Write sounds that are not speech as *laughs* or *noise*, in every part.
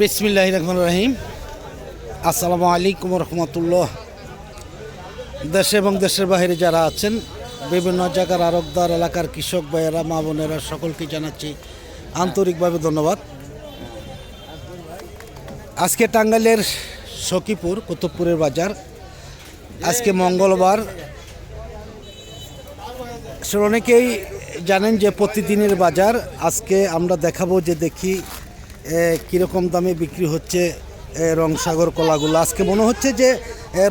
বিসমিল্লাহ রহমান রাহিম। আসসালামু আলাইকুম রহমতুল্লাহ। দেশে এবং দেশের বাইরে যারা আছেন, বিভিন্ন জায়গার আরবদার এলাকার কৃষক ভাইয়েরা, মা বোনেরা, সকলকে জানাচ্ছি আন্তরিকভাবে ধন্যবাদ। আজকে টাঙ্গাইলের সখীপুর, কুতুবপুরের বাজার। আজকে মঙ্গলবার। অনেকেই জানেন যে প্রতিদিনের বাজার। আজকে আমরা দেখাবো যে দেখি কীরকম দামে বিক্রি হচ্ছে রংসাগর কলাগুলো? আজকে মনে হচ্ছে যে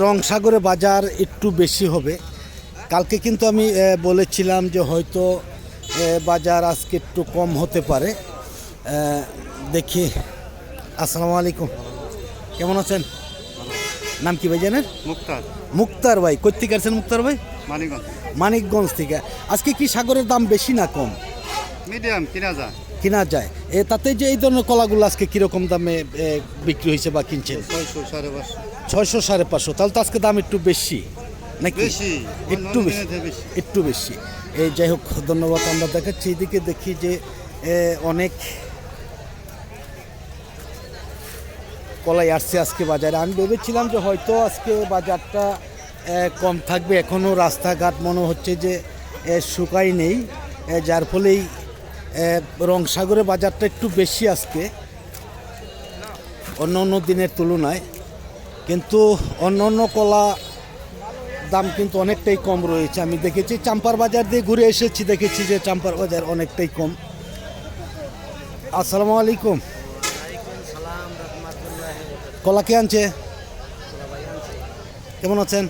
রংসাগরে বাজার একটু বেশি হবে। কালকে কিন্তু আমি বলেছিলাম যে হয়তো বাজার আজকে একটু কম হতে পারে। দেখি। আসসালামু আলাইকুম। কেমন আছেন? নাম কি ভাই জানেন? মুক্তার। মুক্তার ভাই। কোথেকে আছেন মুক্তার ভাই? মানিকগঞ্জ। মানিকগঞ্জ থেকে। আজকে কি সাগরের দাম বেশি না কম? মিডিয়াম কিনা যা কিনা যায়। এ তাতে যে এই ধরনের কলাগুলো আজকে কীরকম দামে বিক্রি হয়েছে বা কিনছেন ছয়শো সাড়ে পাঁচশো। ছয়শো সাড়ে পাঁচশো। তাহলে তো আজকে দাম একটু বেশি নাকি? একটু বেশি একটু বেশি। এই যাই হোক ধন্যবাদ। আমরা দেখাচ্ছি এদিকে দেখি যে অনেক কলাই আসছে আজকে বাজারে। আমি ভেবেছিলাম যে হয়তো আজকে বাজারটা কম থাকবে। এখনও রাস্তাঘাট মনে হচ্ছে যে শুকাই নেই। যার ফলেই রংসাগরে বাজারটা একটু বেশি আজকে। অন্য অন্য দিনের তুলনায়। কিন্তু অন্য অন্য কলা দাম কিন্তু অনেকটাই কম রয়েছে। আমি দেখেছি চাম্পার বাজার দিয়ে ঘুরে এসেছি দেখেছি যে চাম্পার বাজার অনেকটাই কম। আসসালামু আলাইকুম। কলা কে আনছে? কেমন আছেন?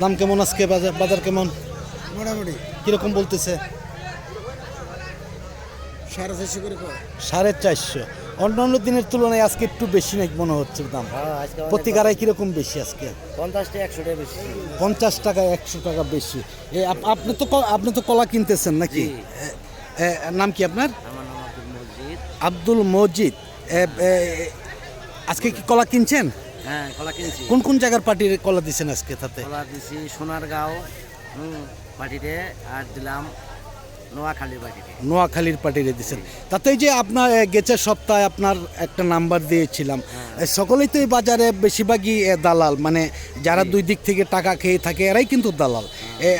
দাম কেমন আজকে? বাজার বাজার কেমন? মোটামুটি। কীরকম বলতেছে? সাড়ে চারশো করে সাড়ে চারশো। অন্য অন্য দিনের তুলনায় আজকে একটু বেশি নাকি মনে হচ্ছে দাম? প্রতি গাড়ায় কীরকম বেশি আজকে? পঞ্চাশটা একশো টাকা বেশি। পঞ্চাশ টাকা একশো টাকা বেশি। আপনি তো আপনি তো কলা কিনতেছেন নাকি? নাম কি আপনার? আব্দুল মসজিদ মজিদ। আজকে কি কলা কিনছেন? হ্যাঁ কলা কিনছি। কোন কোন জায়গার পার্টির কলা দিচ্ছেন আজকে তাতে? কলা দিছি সোনারগাঁও হুম পাটিতে আর দিলাম নোয়াখালীর পার্টিরে দিচ্ছেন তাতেই যে আপনার গেছে সপ্তাহে আপনার একটা নাম্বার দিয়েছিলাম। সকলেই তো এই বাজারে বেশিরভাগই দালাল। মানে যারা দুই দিক থেকে টাকা খেয়ে থাকে এরাই কিন্তু দালাল।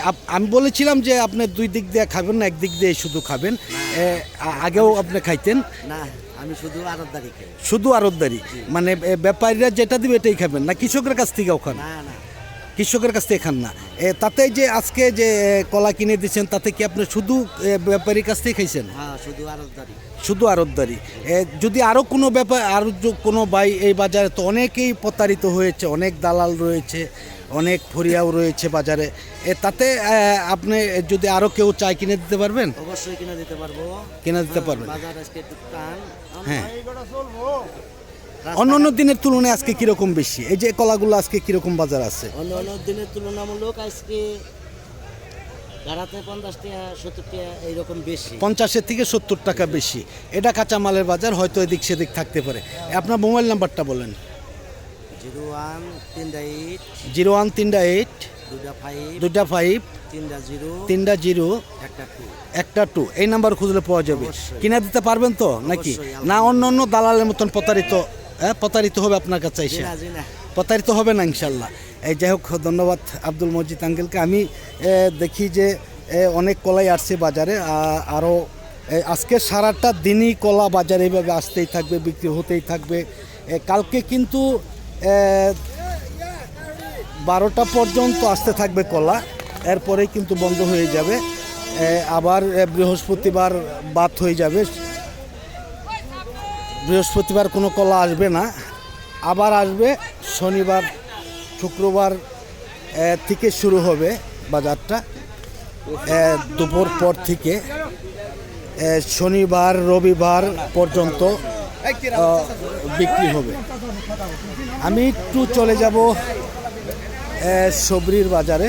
আপ- আমি বলেছিলাম যে আপনি দুই দিক দিয়ে খাবেন না একদিক দিয়ে শুধু খাবেন। আগেও আপনি খাইতেন। না আমি শুধু আরবদারি খাই। শুধু আরতদারি। মানে ব্যাপারীরা যেটা দিবে এটাই খাবেন না কৃষকের কাছ থেকেও খান? না না। কৃষকের কাছ থেকে খান না। এ, তাতে যে আজকে যে কলা কিনে দিচ্ছেন তাতে কি আপনি শুধু ব্যাপারীর কাছ থেকে খাইছেন? হ্যাঁ শুধু আরবদারি। শুধু আরতদারি যদি আরও কোনো ব্যাপার আর কোনো বাই এই বাজারে তো অনেকেই প্রতারিত হয়েছে অনেক দালাল রয়েছে অনেক ফরিয়াও রয়েছে বাজারে। এ, তাতে আপনি যদি আরও কেউ চায় কিনে দিতে পারবেন? অবশ্যই কিনে দিতে পারব। কিনে দিতে পারবেন। বাজার আজকে হ্যাঁ। অন্য অন্য দিনের তুলনায় আজকে কীরকম বেশি? এই যে কলাগুলো আজকে কীরকম বাজার আছে? অন্য অন্য দিনের তুলনামূলক আজকে গাড়াতে পঞ্চাশ টাকা সত্তর টাকা এইরকম বেশি। পঞ্চাশের থেকে সত্তর টাকা বেশি। এটা কাঁচামালের বাজার হয়তো এদিক সেদিক থাকতে পারে। আপনার মোবাইল নাম্বারটা বলেন। জিরো ওয়ান তিনটা এইট। জিরো ওয়ান তিনটা এইট। দুটা ফাইভ। দুইটা ফাইভ। তিনটা জিরো। তিনটা জিরো। একটা টু। একটা টু। এই নাম্বার খুঁজলে পাওয়া যাবে। কিনা দিতে পারবেন তো নাকি? না অন্য অন্য দালালের মতন প্রতারিত হ্যাঁ প্রতারিত হবে আপনার কাছে এসে। প্রতারিত হবে না ইনশাল্লাহ। এই যাই হোক ধন্যবাদ আব্দুল মজিদ আঙ্কেলকে। আমি দেখি যে অনেক কলাই আসছে বাজারে আরও আজকে সারাটা দিনই কলা বাজারে এইভাবে আসতেই থাকবে বিক্রি হতেই থাকবে। কালকে কিন্তু বারোটা পর্যন্ত আসতে থাকবে কলা এরপরেই কিন্তু বন্ধ হয়ে যাবে। আবার বৃহস্পতিবার বাদ হয়ে যাবে। বৃহস্পতিবার কোনো কলা আসবে না। আবার আসবে শনিবার, শুক্রবার থেকে শুরু হবে বাজারটা। দুপুর পর থেকে শনিবার, রবিবার পর্যন্ত বিক্রি হবে। আমি একটু চলে যাব সবরির বাজারে।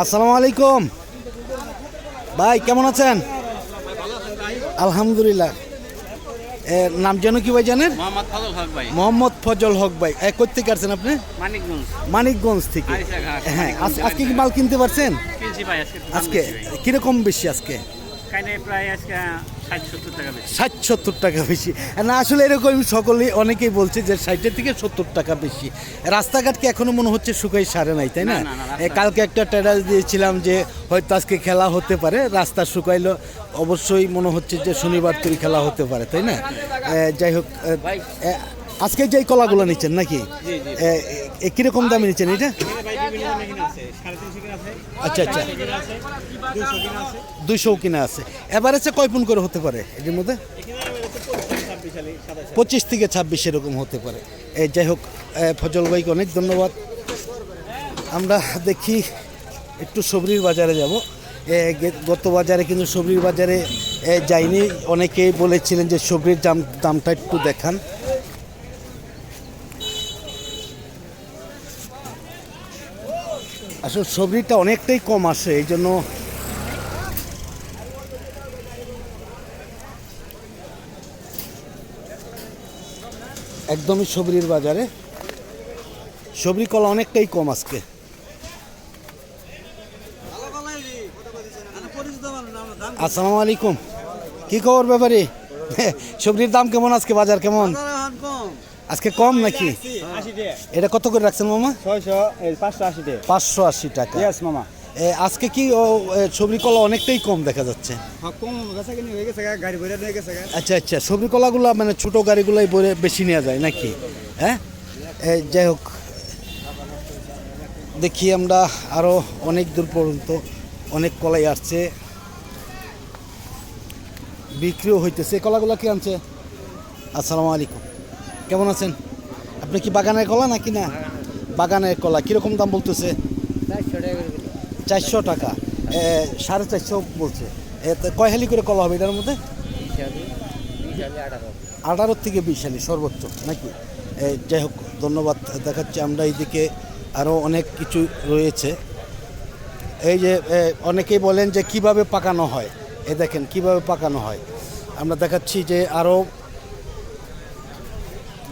আসসালামু আলাইকুম। ভাই কেমন আছেন? আলহামদুলিল্লাহ। নাম যেন কি ভাই জানেন? মোহাম্মদ ফজল হক ভাই। মোহাম্মদ থেকে আসছেন আপনি? মানিকগঞ্জ। থেকে। হ্যাঁ আজ- আজকে কি মাল কিনতে পারছেন? আজকে। কীরকম বেশি আজকে? ষাট সত্তর টাকা বেশি। না আসলে এরকম সকলেই অনেকেই বলছে যে ষাটের থেকে সত্তর টাকা বেশি। রাস্তাঘাট কি এখনও মনে হচ্ছে শুকাই সারে নাই তাই না? কালকে একটা ট্যাডাস দিয়েছিলাম যে হয়তো আজকে খেলা হতে পারে রাস্তা শুকাইলো অবশ্যই মনে হচ্ছে যে শনিবার তৈরি খেলা হতে পারে তাই না? যাই হোক আজকে যে কলাগুলো নিচ্ছেন নাকি? কীরকম দামে নিচ্ছেন এটা? আচ্ছা আচ্ছা। দুইশো কিনা আছে। এভারেজে কয় পুন করে হতে পারে এটির মধ্যে? পঁচিশ থেকে ছাব্বিশ এরকম হতে পারে। এই যাই হোক ফজল ভাইকে অনেক ধন্যবাদ। আমরা দেখি একটু সবরির বাজারে যাব। গত বাজারে কিন্তু সবরির বাজারে যাইনি অনেকেই বলেছিলেন যে সবরির দাম, দামটা একটু দেখান। আসলে সবরিটা অনেকটাই কম আসে এই জন্য একদমই সবরির বাজারে। সবরি কলা অনেকটাই কম আজকে। আসসালামু আলাইকুম। কি খবর ব্যাপারে? সবজির দাম কেমন আজকে? বাজার কেমন? আজকে কম নাকি? এটা কত করে রাখছেন মামা? ছয়শো পাঁচশো আশি টাকা পাঁচশো আশি টাকা। ইয়েস মামা। আজকে কি সবরি কলা অনেকটাই কম দেখা যাচ্ছে? হয়ে আচ্ছা আচ্ছা সবজি কলাগুলো মানে ছোট গাড়িগুলোই বলে বেশি নেওয়া যায় নাকি? হ্যাঁ? যাই হোক দেখি আমরা আরও অনেক দূর পর্যন্ত অনেক কলাই আসছে। বিক্রিও হইতেছে। কলাগুলো কি আনছে? আসসালামু আলাইকুম। কেমন আছেন? আপনি কি বাগানের কলা নাকি না? বাগানের কলা কীরকম দাম বলতেছে? চারশো টাকা সাড়ে চারশো বলছে। কয় হালি করে কলা হবে এটার মধ্যে? আঠারো। থেকে বিশ হালি সর্বোচ্চ নাকি? যাই হোক ধন্যবাদ দেখাচ্ছি। আমরা এইদিকে আরও অনেক কিছু রয়েছে। এই যে অনেকেই বলেন যে কীভাবে পাকানো হয়? এ দেখেন কীভাবে পাকানো হয়? আমরা দেখাচ্ছি যে আরও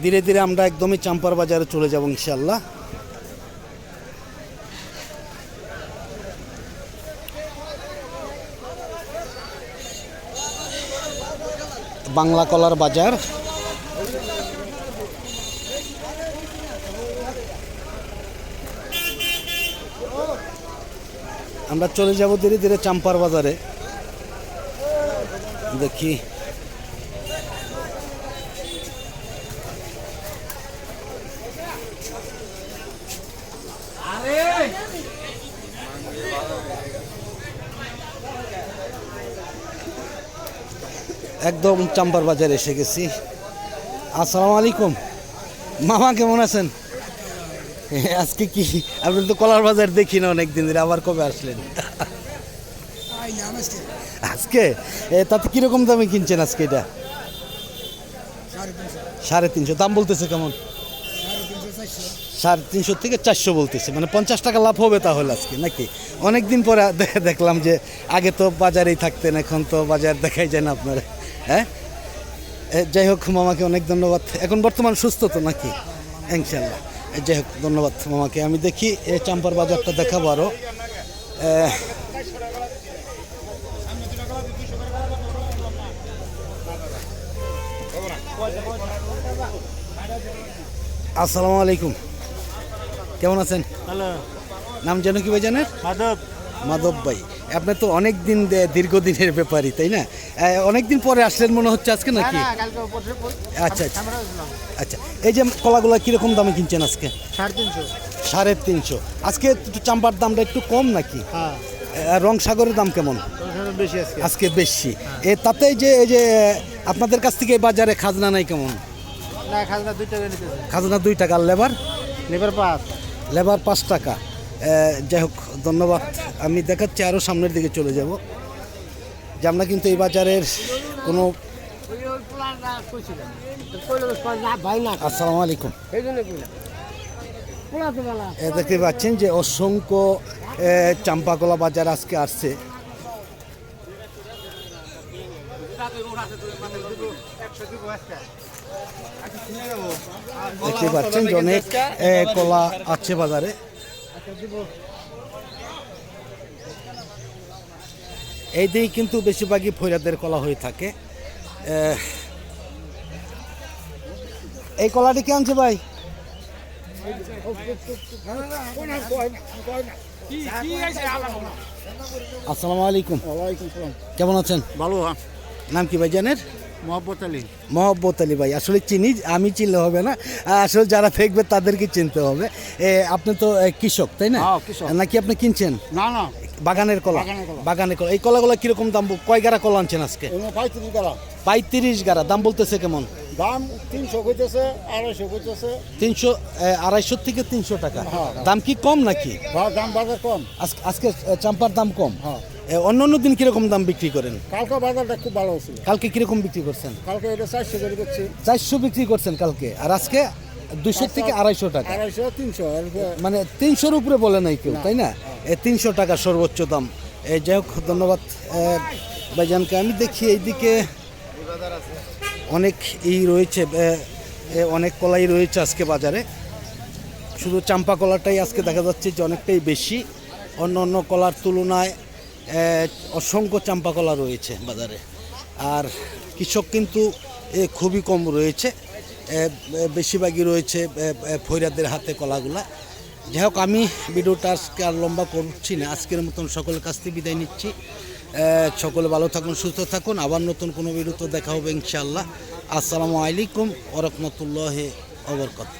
ধীরে ধীরে আমরা একদমই চাম্পার বাজারে চলে যাব ইনশাল্লাহ বাংলা কলার বাজার। আমরা চলে যাব ধীরে ধীরে চাম্পার বাজারে। দেখি। একদম চাম্পার বাজারে এসে গেছি। আসসালামু আলাইকুম। মামা কেমন আছেন? *laughs* আজকে কি? আপনি তো কলার বাজার দেখি না অনেক দিন ধরে, আবার কবে আসলেন? *laughs* আজকে? তাতে কীরকম দামে কিনছেন আজকে এটা? সাড়ে তিনশো। দাম বলতেছে কেমন? সাড়ে তিনশো থেকে চারশো বলতেছে। মানে পঞ্চাশ টাকা লাভ হবে তাহলে আজকে, নাকি? অনেক দিন পরে *laughs* দেখলাম যে আগে তো বাজারেই থাকতেন, এখন তো বাজার দেখাই যায় না আপনারা। হ্যাঁ? যাই হোক মামাকে অনেক ধন্যবাদ। এখন বর্তমান সুস্থ তো নাকি? ইনশাল্লাহ যাই হোক ধন্যবাদ মামাকে। আমি দেখি এই চাম্পার বাজারটা দেখাবো আরও আসসালামু আলাইকুম। কেমন আছেন? নাম যেন কি ভাই জানেন? মাধব। মাধব ভাই। আপনি তো অনেক দিন দীর্ঘদিনের ব্যাপারই তাই না? অনেক দিন পরে আসলেন মনে হচ্ছে আজকে নাকি? আচ্ছা আচ্ছা। আচ্ছা এই যে কলাগুলো কীরকম দামে কিনছেন আজকে? সাড়ে তিনশো। সাড়ে তিনশো। আজকে একটু চাম্পার দামটা একটু কম নাকি? হ্যাঁ। রং সাগরের দাম কেমন? বেশি আজকে। বেশি। এ তাতে যে এই যে আপনাদের কাছ থেকে বাজারে খাজনা নাই কেমন? খাজনা দুই টাকা খাজনা দুই টাকা লেবার? লেবার পাস লেবার পাঁচ টাকা। যাই হোক, ধন্যবাদ। আমি দেখাচ্ছি আরও সামনের দিকে চলে যাব, যে আমরা কিন্তু এই বাজারের কোনো আসসালামু আলাইকুম। দেখতে পাচ্ছেন যে অসংখ্য চাম্পাকলা বাজার আজকে আসছে। দেখতে পাচ্ছেন অনেক কলা আছে বাজারে। এই দিকে কিন্তু বেশিরভাগই ফৈরাদের কলা হয়ে থাকে। এই কলাটি কে আনছে ভাই? আসসালামু আলাইকুম। কেমন আছেন? ভালো নাম কি ভাই জানেন মোহাম্মত আলী। মহব্বত আলী ভাই আসলে চিনি আমি চিনলে হবে না। আসলে যারা দেখবে তাদেরকে চিনতে হবে। আপনি তো কৃষক তাই না? হ্যাঁ, নাকি আপনি কিনছেন? না না। বাগানের কলা? বাগানের কলা। এই কলাগুলো কীরকম দাম? কয় গাড়া কলা আনছেন আজকে? পঁয়ত্রিশ টাকা পঁয়ত্রিশ গাড়া। দাম বলতেছে কেমন? দাম তিনশো কইতেছে আড়াইশো কইতেছে। তিনশো আড়াইশো থেকে তিনশো টাকা। হ্যাঁ। দাম কি কম নাকি? দাম বাজার কম। আজকে চাম্পার দাম কম। হ্যাঁ। অন্য অন্য দিন কীরকম দাম বিক্রি করেন? কালকে বাজারটা খুব ভালো ছিল কালকে কীরকম বিক্রি করছেন? কালকে এটা চারশো করে করছি চারশো বিক্রি করছেন কালকে আর আজকে দুশো থেকে আড়াইশো টাকা। আড়াইশো তিনশো মানে তিনশোর উপরে বলে নাই কেউ তাই না? তিনশো টাকা সর্বোচ্চ দাম। এ যাই হোক ধন্যবাদ ভাইজানকে। আমি দেখি এইদিকে অনেক ই রয়েছে অনেক কলাই রয়েছে আজকে বাজারে। শুধু চাম্পা কলাটাই আজকে দেখা যাচ্ছে যে অনেকটাই বেশি। অন্য অন্য কলার তুলনায় অসংখ্য চাম্পা কলা রয়েছে বাজারে। আর কৃষক কিন্তু এ, খুবই কম রয়েছে। বেশিরভাগই রয়েছে ফৈরাদের হাতে কলাগুলা। যাই হোক আমি ভিডিওটা আজকে আর লম্বা করছি না। আজকের মতন সকলের কাছ থেকে বিদায় নিচ্ছি। সকলে ভালো থাকুন সুস্থ থাকুন। আবার নতুন কোনো ভিডিওতে দেখা হবে ইনশাআল্লাহ। আসসালামু আলাইকুম ওরহমতুল্লাহ ওবরকাত